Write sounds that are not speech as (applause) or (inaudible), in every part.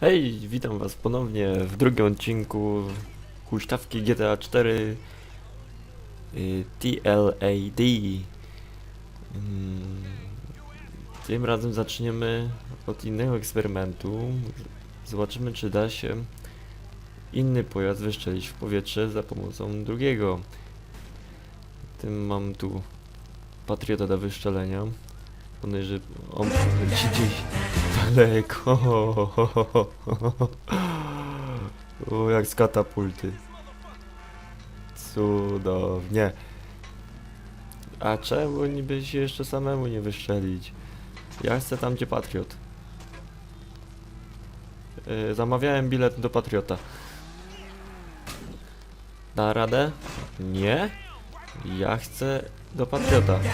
Hej, witam was ponownie w drugim odcinku huśtawki GTA 4 y, TLAD. Mm, Tym razem zaczniemy od innego eksperymentu. Zobaczymy, czy da się inny pojazd wyszczelić w powietrze za pomocą drugiego. Tym mam tu Patriota do wyszczelenia. Podejrzewam, on leci (laughs) gdzieś daleko. O, jak z katapulty. Cudownie. A czemu niby się jeszcze samemu nie wyszczelić? Ja chcę tam, gdzie Patriot. Yy, zamawiałem bilet do Patriota. Da radę? Nie? Ja chcę do Patriota. (laughs)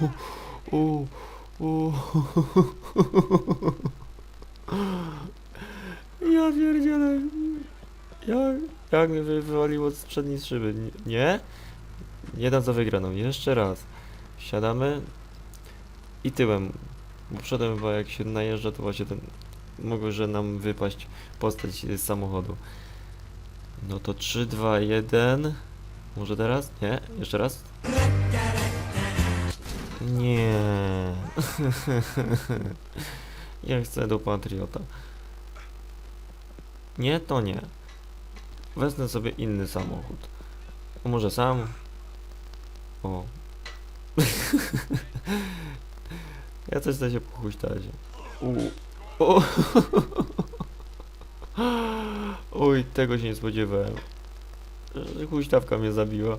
U, u. Ja pierdzielę. Jak, jak mnie wy- wywaliło z przedniej szyby? Nie- Nie? Nie dam za wygraną. Jeszcze raz. Siadamy i tyłem. Bo przodem chyba jak się najeżdża, to właśnie ten... Mogło, że nam wypaść postać z samochodu. No to 3, 2, 1. Może teraz? Nie? Jeszcze raz? Nie. (laughs) ja chcę do Patriota. Nie, to nie. Wezmę sobie inny samochód. A może sam? O. (laughs) ja też chcę się pochuśtać. (laughs) Oj, tego się nie spodziewałem. Huśtawka mnie zabiła.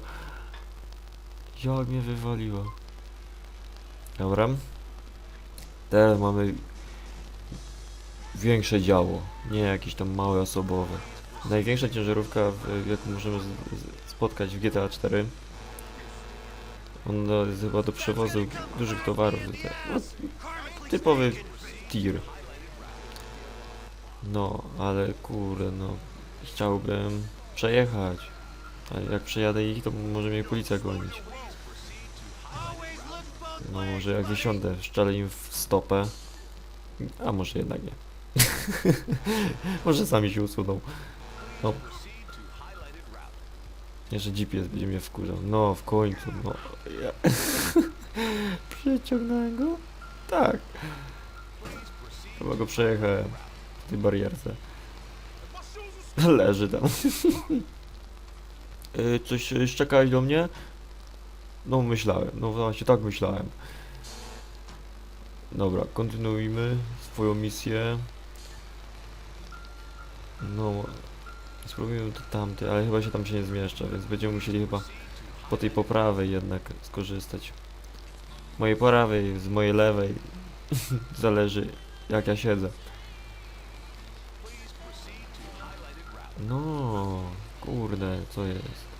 Jak mnie wywaliła. Dobra. Teraz mamy większe działo, nie jakieś tam małe osobowe. Największa ciężarówka, w, jaką możemy z, z, spotkać w GTA 4. On jest chyba do przewozu dużych towarów. No, typowy tir. No, ale kurde, no. Chciałbym przejechać. A jak przejadę ich, to może mnie policja gonić. No może jak wysiądę, szczelę im w stopę. A może jednak nie. (laughs) może sami się usuną. No. Jeszcze GPS będzie mnie wkurzał. No, w końcu, no. Ja... (laughs) Przeciągnąłem go? Tak. Chyba go przejechałem w tej barierce. (laughs) Leży tam. Y, Coś szczekałeś do mnie? No myślałem, no właśnie tak myślałem. Dobra, kontynuujmy swoją misję. No, spróbujmy to tamty, ale chyba się tam się nie zmieszczę, więc będziemy musieli chyba po tej poprawej jednak skorzystać. Mojej prawej, z mojej lewej. (laughs) Zależy jak ja siedzę. No, kurde, co jest?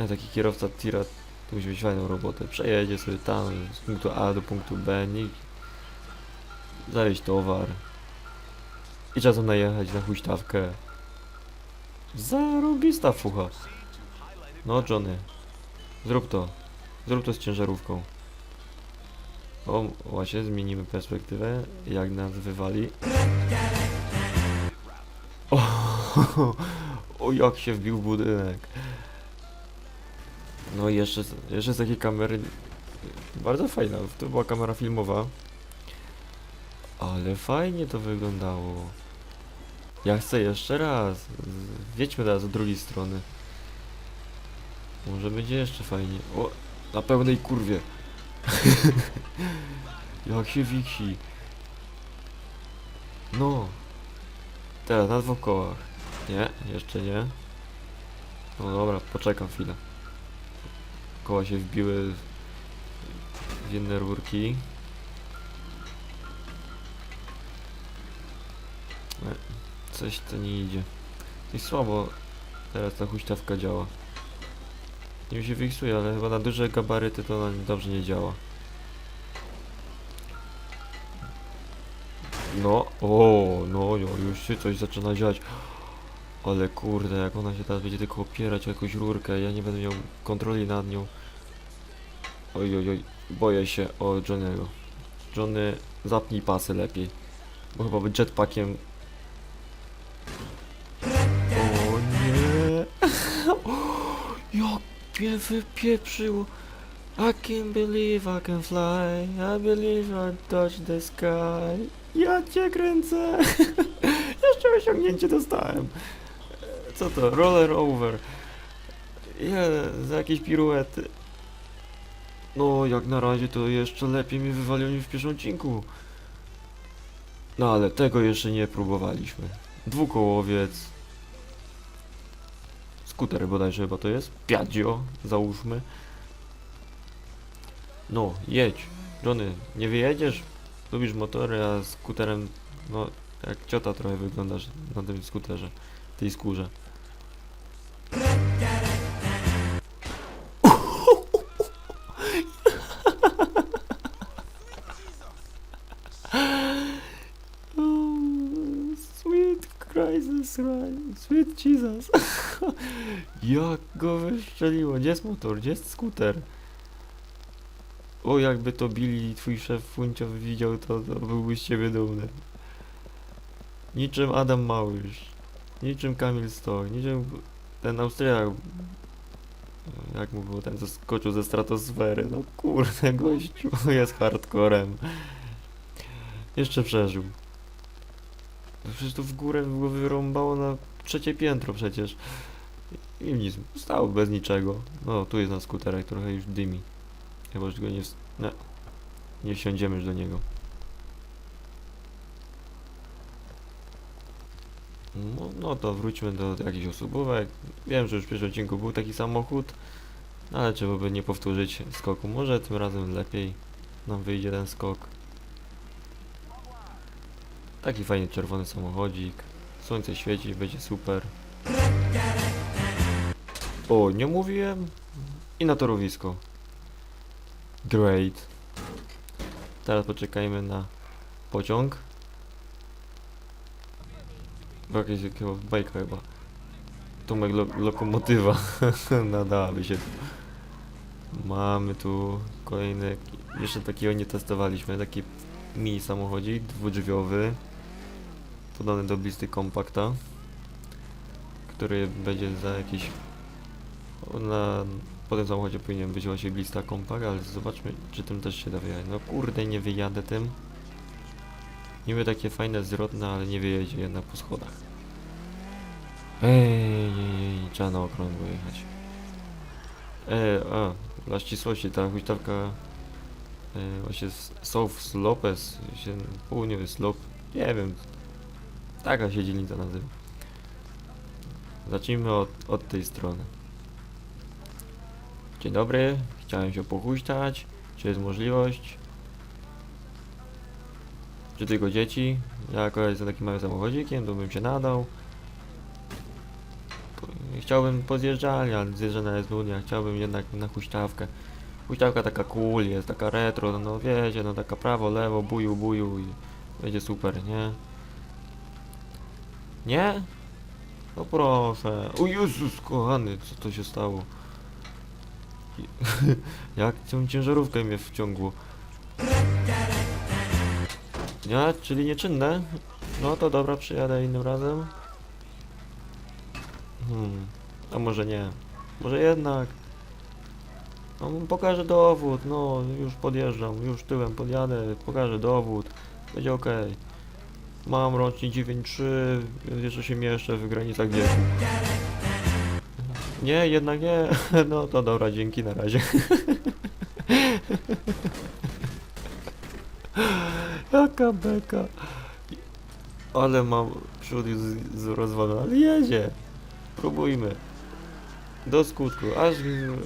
E, taki kierowca tira to musi być fajną robotę. Przejedzie sobie tam z punktu A do punktu B, nie... zawieźć towar. I czasem najechać na huśtawkę. Zarobista fucha. No Johnny, zrób to. Zrób to z ciężarówką. O, właśnie, zmienimy perspektywę. Jak nas wywali. O, (laughs) o jak się wbił budynek. No i jeszcze, z- jeszcze z takiej kamery bardzo fajna, to była kamera filmowa. Ale fajnie to wyglądało. Ja chcę jeszcze raz. Z- Wiedźmy teraz od drugiej strony. Może będzie jeszcze fajnie. O, na pełnej kurwie. (laughs) Jak się wiksi. No. Teraz na dwóch kołach. Nie, jeszcze nie. No dobra, poczekam chwilę koła się wbiły w jedne rurki. E, Coś to nie idzie. I słabo teraz ta huśtawka działa. Nie się fiksuje, ale chyba na duże gabaryty to ona dobrze nie działa. No, o, no, już się coś zaczyna dziać. Ale kurde, jak ona się teraz będzie tylko opierać o jakąś rurkę, ja nie będę miał kontroli nad nią. Oj, oj, oj, boję się o Johnego. Johnny, zapnij pasy lepiej. Bo chyba jetpackiem... O nie! (laughs) Jak mnie wypieprzyło! I can't believe I can fly, I believe I touch the sky. Ja cię kręcę! (laughs) Jeszcze osiągnięcie dostałem. Co to? Roller over. Je, za jakieś piruety. No, jak na razie to jeszcze lepiej mi wywaliło niż w pierwszym odcinku. No ale tego jeszcze nie próbowaliśmy. Dwukołowiec. Skuter bodajże chyba to jest. Piaggio, załóżmy. No, jedź. Johnny, nie wyjedziesz? Lubisz motory, a skuterem, no, jak ciota trochę wyglądasz na tym skuterze, tej skórze. Christ, right. Sweet Jesus. (laughs) Jak go wyszczeliło. Gdzie jest motor? Gdzie jest skuter? O, jakby to Billy, twój szef Fuńcio widział to, to byłby z ciebie dumny. Niczym Adam Małysz. Niczym Kamil Stoch. Niczym ten Austriak. Jak mu było ten, co skoczył ze stratosfery. No kurde, gościu (laughs) jest hardcorem. Jeszcze przeżył. No przecież to w górę go wyrąbało na trzecie piętro przecież. I nic, stał bez niczego. No, tu jest na skuterach, trochę już dymi. Chyba już go nie... Nie. Nie wsiądziemy już do niego. No, no to wróćmy do jakichś osobówek. Wiem, że już w pierwszym odcinku był taki samochód, no ale trzeba by nie powtórzyć skoku. Może tym razem lepiej nam wyjdzie ten skok. Taki fajny czerwony samochodzik. Słońce świeci, będzie super. O, nie mówiłem? I na torowisko. Great. Teraz poczekajmy na pociąg. Jakieś jakiego bajka chyba. Tomek lo lokomotywa. (laughs) Nadałaby się. Mamy tu kolejny. Jeszcze takiego nie testowaliśmy. Taki mini samochodzik dwudrzwiowy. Podany do blisty kompakta. Który będzie za jakieś. o, Na, po tym samochodzie powinien być właśnie blista kompakt, ale zobaczmy czy tym też się da. No kurde nie wyjadę tym. Niby takie fajne zwrotne, ale nie wyjedzie jednak po schodach. Ej, trzeba na okrągło jechać. Ej, a, dla ścisłości ta huśtawka e, właśnie South Lopez, się, południowy slop, nie wiem, taka się dzielnica nazywa. Zacznijmy od, od tej strony. Dzień dobry, chciałem się pochuśtać, czy jest możliwość? Czy tylko dzieci? Ja akurat jestem takim małym samochodzikiem, to bym się nadał. Chciałbym pozjeżdżali, ale zjeżdżana jest nudna, chciałbym jednak na huśtawkę. Huśtawka taka cool jest, taka retro, no wiecie, no taka prawo, lewo, buju, buju i będzie super, nie? Nie? No proszę. O Jezus, kochany, co to się stało? (laughs) Jak tą ciężarówkę mnie wciągło. Nie? Czyli nieczynne? No to dobra, przyjadę innym razem. Hmm, a może nie. Może jednak. No pokażę dowód, no już podjeżdżam, już tyłem podjadę, pokażę dowód. Będzie ok. Mam rocznik 9.3, więc jeszcze się mieszczę w granicach wieku. Nie, jednak nie. (laughs) No to dobra, dzięki, na razie. (laughs) Jaka beka. Ale mam przód z rozwalony, ale jedzie. Próbujmy. Do skutku, aż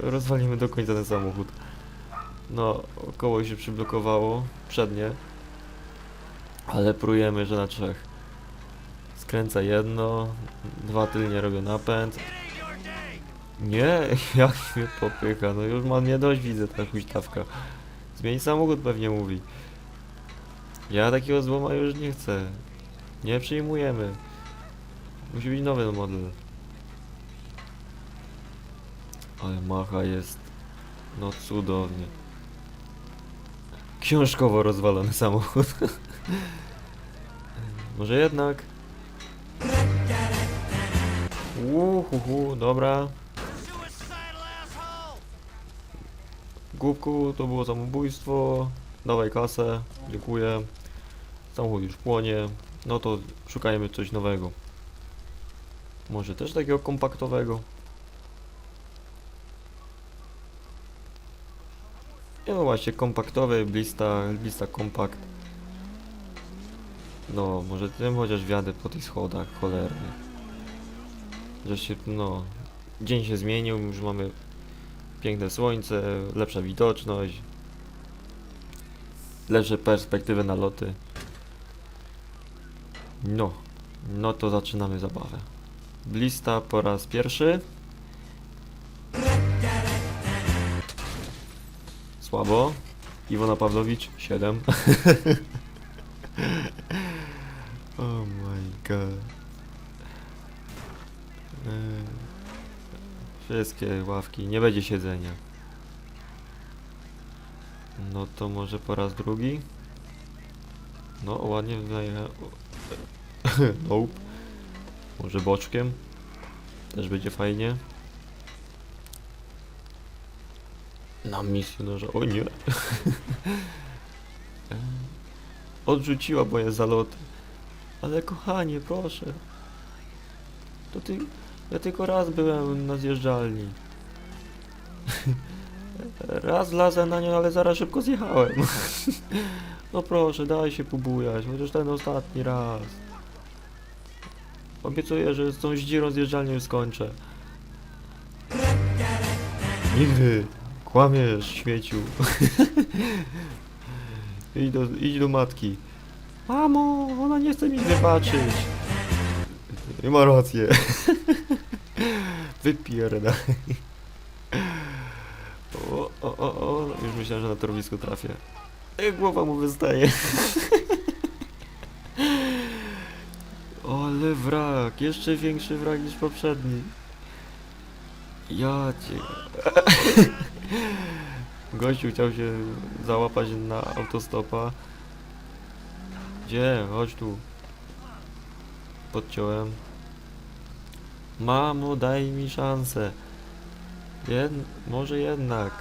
rozwalimy do końca ten samochód. No, koło się przyblokowało, przednie. Ale prujemy, że na trzech. Skręca jedno, dwa tylnie robią napęd. Nie, (laughs) jak mnie popycha, no już mam nie dość widzę ta huśtawka. Zmień samochód pewnie mówi. Ja takiego złoma już nie chcę. Nie przyjmujemy. Musi być nowy model. Ale macha jest. No cudownie. Książkowo rozwalony samochód. (laughs) Może jednak. Uhuhu, dobra. Głupku, to było samobójstwo. Dawaj kasę, dziękuję. Samochód już płonie. No to szukajmy coś nowego. Może też takiego kompaktowego. No właśnie, kompaktowy, blista, blista kompakt. No, może tym chociaż wjadę po tych schodach, cholernie. Że się, no, dzień się zmienił, już mamy piękne słońce, lepsza widoczność, lepsze perspektywy na loty. No, no to zaczynamy zabawę. Blista po raz pierwszy. Słabo. Iwona Pawlowicz 7. (laughs) oh my god. Eee, Wszystkie ławki, nie będzie siedzenia. No to może po raz drugi? No, ładnie wydaje. (laughs) nope. Może boczkiem? Też będzie fajnie. Na misjonarza. O nie. (laughs) Odrzuciła moje zaloty. Ale kochanie, proszę. To ty. Ja tylko raz byłem na zjeżdżalni. (laughs) Raz lazę na nią, ale zaraz szybko zjechałem. (laughs) No proszę, daj się pobujać, chociaż ten ostatni raz. Obiecuję, że z tą zdzirą zjeżdżalnią skończę. Nigdy! Kłamiesz, śmieciu. (laughs) idź, do, idź do matki. Mamo, ona nie chce mi wybaczyć. I ma rację. (laughs) Wypierdaj. O, o, o, o, już myślałem, że na torowisku trafię. Ej, głowa mu wystaje. (laughs) Ale wrak, jeszcze większy wrak niż poprzedni. Ja cię... Gościu chciał się załapać na autostopa. Gdzie? Chodź tu. Podciąłem. Mamo, daj mi szansę. Jed... Może jednak.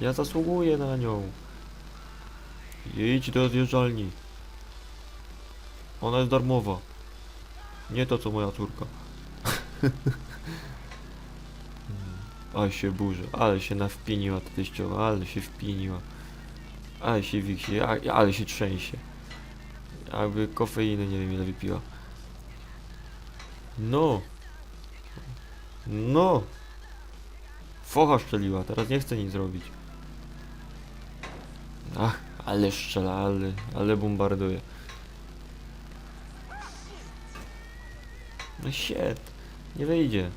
Ja zasługuję na nią. Idź do zjeżdżalni. Ona jest darmowa. Nie to co moja córka. (laughs) Ale się burzy, ale się nawpiniła ta teściowa, ale się wpiniła. Ale się wiksi, ale się trzęsie. Jakby kofeiny nie wiem ile wypiła. No. No. Focha szczeliła, teraz nie chce nic zrobić. Ach, ale strzela, ale, ale bombarduje. No shit, nie wyjdzie.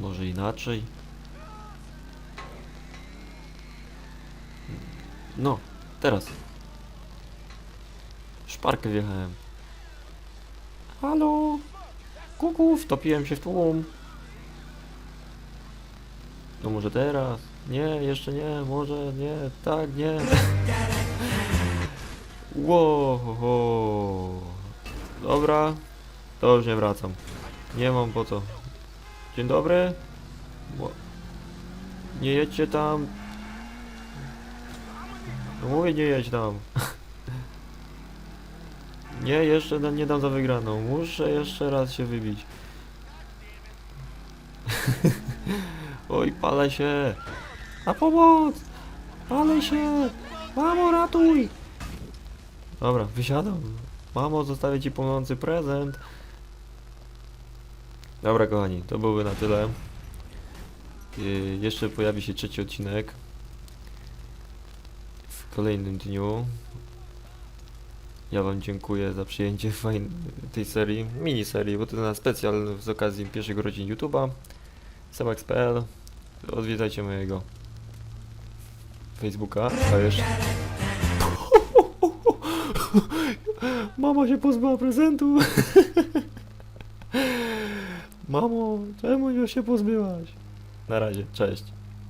Może inaczej? No, teraz. Szparkę wjechałem. Halo? Kuku, wtopiłem się w tłum. No może teraz? Nie, jeszcze nie, może nie, tak, nie. (laughs) Wow, Dobra, to już nie wracam. Nie mam po co. Dzień dobry. Nie jedźcie tam. No mówię, nie jedź tam. (laughs) Nie, jeszcze nie dam za wygraną. Muszę jeszcze raz się wybić. (laughs) Oj, palę się. A pomoc! Palę się! Mamo, ratuj! Dobra, wysiadam. Mamo, zostawię ci płonący prezent. Dobra, kochani, to byłby na tyle. Yy, jeszcze pojawi się trzeci odcinek w kolejnym dniu. Ja Wam dziękuję za przyjęcie (laughs) tej serii, miniserii, bo to na specjal z okazji pierwszych urodzin YouTube'a. Semax.pl Odwiedzajcie mojego Facebooka, a jeszcze... (laughs) Mama się pozbyła prezentu. (laughs) Mamo, czemu już się pozbyłaś? Na razie, cześć.